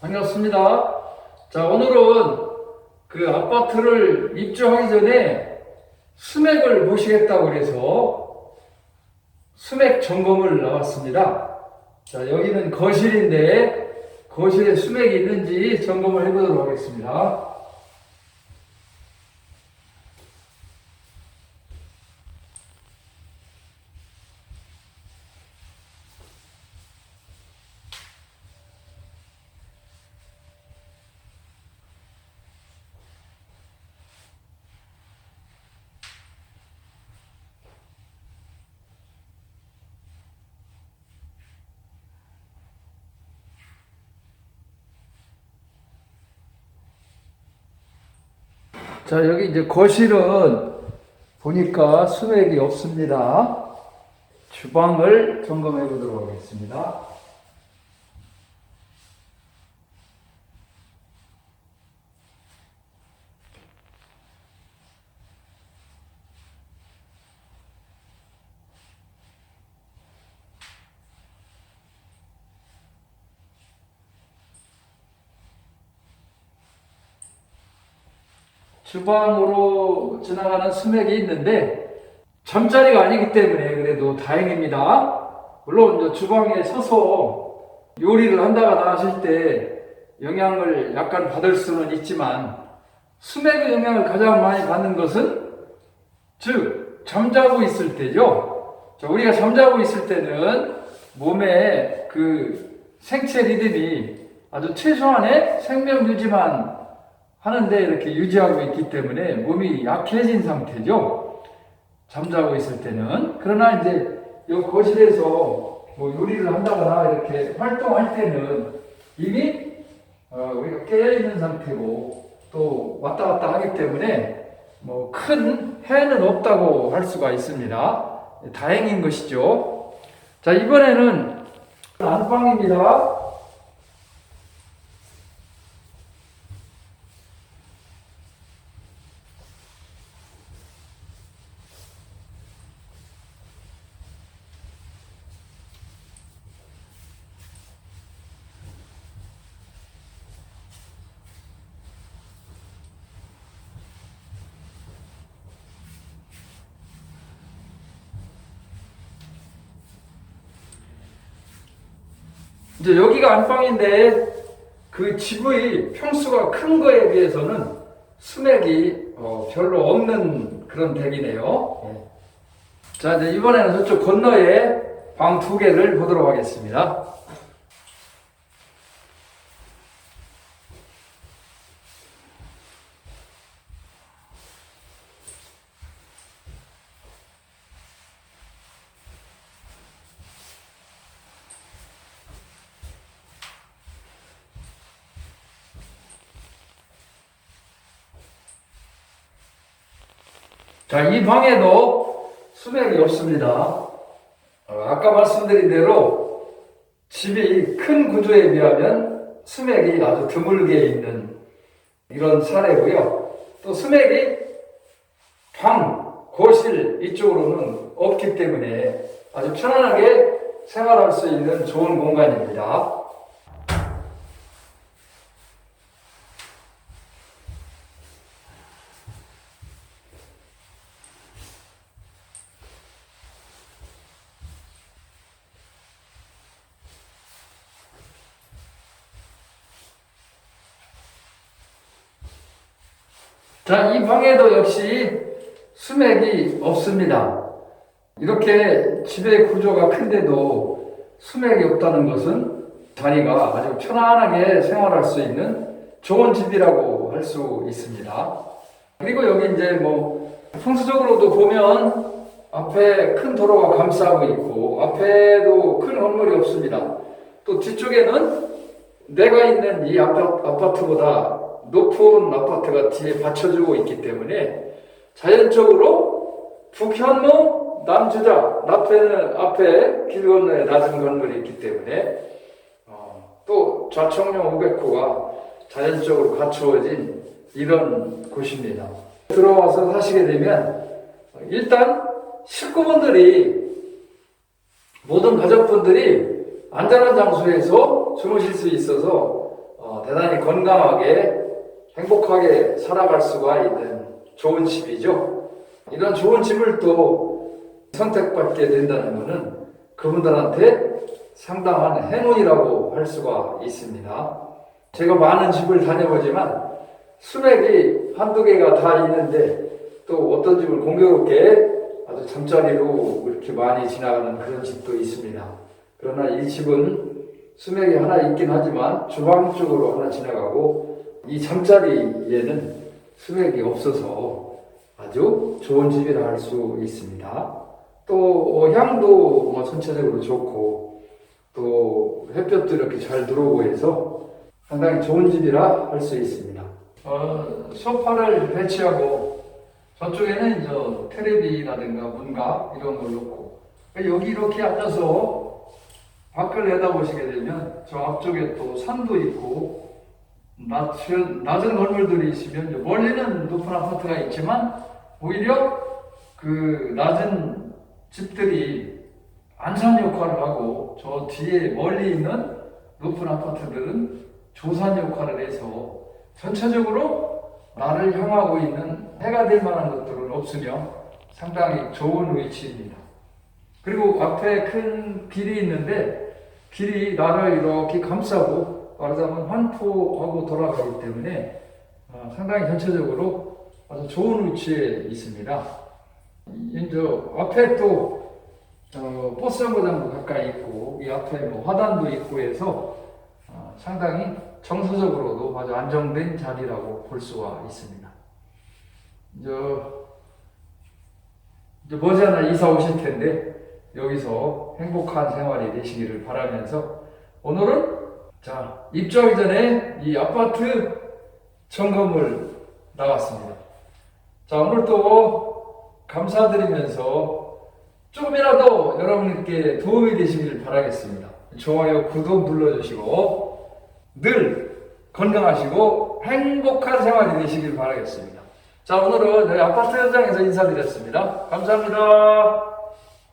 반갑습니다. 자, 오늘은 그 아파트를 입주하기 전에 수맥을 보시겠다고 그래서 수맥 점검을 나왔습니다. 자, 여기는 거실인데 거실에 수맥이 있는지 점검을 해보도록 하겠습니다. 자, 여기 이제 거실은 보니까 수맥이 없습니다. 주방을 점검해 보도록 하겠습니다. 주방으로 지나가는 수맥이 있는데 잠자리가 아니기 때문에 그래도 다행입니다. 물론 주방에 서서 요리를 한다거나 하실 때 영향을 약간 받을 수는 있지만 수맥의 영향을 가장 많이 받는 것은 즉 잠자고 있을 때죠. 자, 우리가 잠자고 있을 때는 몸의 그 생체 리듬이 아주 최소한의 생명 유지만 하는데 이렇게 유지하고 있기 때문에 몸이 약해진 상태죠. 잠자고 있을 때는. 그러나 이제 이 거실에서 뭐 요리를 한다거나 이렇게 활동할 때는 이미 어, 우리가 깨어있는 상태고 또 왔다 갔다 하기 때문에 뭐 큰 해는 없다고 할 수가 있습니다. 다행인 것이죠. 자, 이번에는 안방입니다. 이제 여기가 안방인데 그 집의 평수가 큰 거에 비해서는 수맥이 어, 별로 없는 그런 댁이네요. 예. 자, 이제 이번에는 저쪽 건너에 방 두 개를 보도록 하겠습니다. 자, 이 방에도 수맥이 없습니다. 어, 아까 말씀드린 대로 집이 큰 구조에 비하면 수맥이 아주 드물게 있는 이런 사례고요. 또 수맥이 방, 거실 이쪽으로는 없기 때문에 아주 편안하게 생활할 수 있는 좋은 공간입니다. 자, 이 방에도 역시 수맥이 없습니다. 이렇게 집의 구조가 큰데도 수맥이 없다는 것은 자리가 아주 편안하게 생활할 수 있는 좋은 집이라고 할 수 있습니다. 그리고 여기 이제 뭐 풍수적으로도 보면 앞에 큰 도로가 감싸고 있고 앞에도 큰 건물이 없습니다. 또 뒤쪽에는 내가 있는 이 아파트, 아파트보다 높은 아파트가 뒤에 받쳐주고 있기 때문에 자연적으로 북현무 남주자 앞에는 앞에 길 건너에 낮은 건물이 있기 때문에 어, 또 좌청룡 500호가 자연적으로 갖추어진 이런 곳입니다. 들어와서 사시게 되면 일단 식구분들이 모든 가족분들이 안전한 장소에서 주무실 수 있어서 어, 대단히 건강하게 행복하게 살아갈 수가 있는 좋은 집이죠. 이런 좋은 집을 또 선택받게 된다는 것은 그분들한테 상당한 행운이라고 할 수가 있습니다. 제가 많은 집을 다녀보지만 수맥이 한두 개가 다 있는데 또 어떤 집을 공교롭게 아주 잠자리로 이렇게 많이 지나가는 그런 집도 있습니다. 그러나 이 집은 수맥이 하나 있긴 하지만 주방 쪽으로 하나 지나가고 이 잠자리에는 수맥이 없어서 아주 좋은 집이라 할 수 있습니다. 또 어, 향도 뭐 전체적으로 좋고 또 햇볕도 이렇게 잘 들어오고 해서 상당히 좋은 집이라 할 수 있습니다. 어, 소파를 배치하고 저쪽에는 저 테레비라든가 문가 이런 걸 놓고 여기 이렇게 앉아서 밖을 내다보시게 되면 저 앞쪽에 또 산도 있고 낮은, 낮은 건물들이 있으면 멀리는 높은 아파트가 있지만 오히려 그 낮은 집들이 안산 역할을 하고 저 뒤에 멀리 있는 높은 아파트들은 조산 역할을 해서 전체적으로 나를 향하고 있는 해가 될 만한 것들은 없으며 상당히 좋은 위치입니다. 그리고 앞에 큰 길이 있는데 길이 나를 이렇게 감싸고 말하자면 환포하고 돌아가기 때문에 어, 상당히 전체적으로 아주 좋은 위치에 있습니다. 이제 앞에 또 어, 버스 정거장도 가까이 있고 이 앞에 뭐 화단도 있고 해서 어, 상당히 정서적으로도 아주 안정된 자리라고 볼 수가 있습니다. 이제, 이제 머지않아 이사 오실 텐데 여기서 행복한 생활이 되시기를 바라면서 오늘은 자 입주하기 전에 이 아파트 점검을 나왔습니다. 자 오늘 또 감사드리면서 조금이라도 여러분께 도움이 되시길 바라겠습니다. 좋아요, 구독 눌러주시고 늘 건강하시고 행복한 생활이 되시길 바라겠습니다. 자 오늘은 저희 아파트 현장에서 인사드렸습니다. 감사합니다.